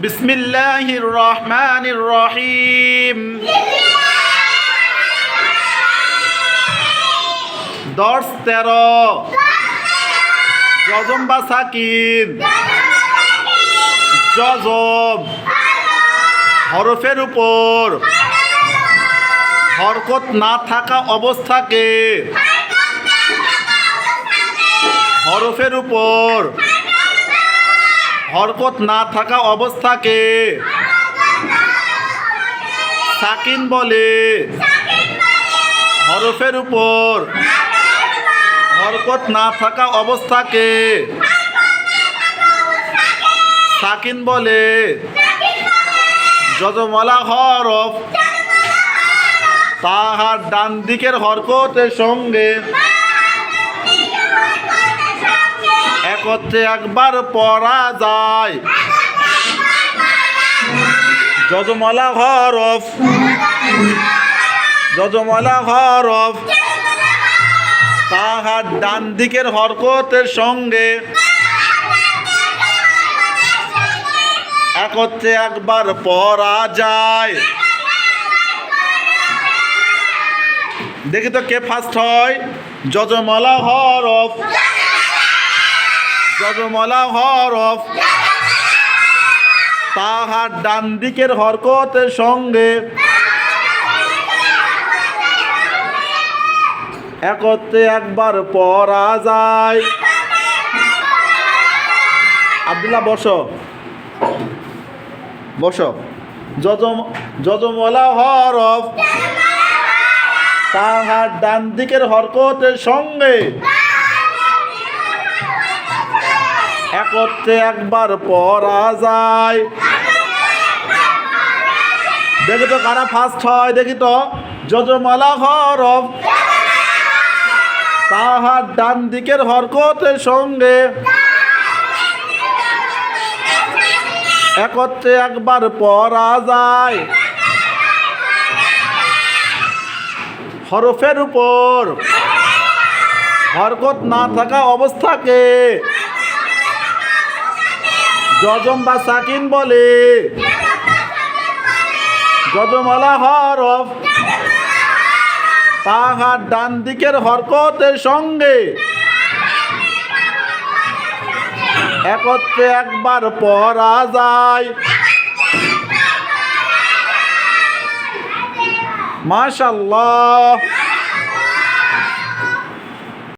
বিসমিল্লাহির রহমানির রহিম দর্শ তেরো। যজম বা সাকিন। যজম হরফের উপর। হরকত না থাকা অবস্থাকে। হরফের উপর। হরকত না থাকা অবস্থাকে সাকিন বলে। হরফের উপর হরকত না থাকা অবস্থাকে সাকিন বলে। যজমলা হরফ তাহার ডান দিকের হরকতের সঙ্গে একত্রে একবার পড়া যায়। যজমলা হরফ। যজমলা হরফ। তাহার ডান দিকের হরকতের সঙ্গে একত্রে একবার পড়া যায়। দেখি তো কে ফার্স্ট হয়? যজমলা হরফ। যজমলা হরফ। তাহার ডান দিকের হরকতের সঙ্গে একত্রে একবার পড়া যায়। আবদুল্লাহ, বসো। বসো। যজম যজমলা হরফ। তাহার ডান দিকের হরকতের সঙ্গে একত্রে একবার পড়া যায়। দেখি তো কারা ফার্স্ট হয়, দেখি তো। যজমালা হরফ। তাহার ডান দিকের হরকতের সঙ্গে একত্রে একবার পড়া যায়। হরফের উপর। হরকত না থাকা অবস্থাকে যজম বা সাকিন বলে। যজমালা হরফ। তাহার ডান দিকের হরকতের সঙ্গে। একত্রে একবার পড়া যায়। মাশাল্লাহ।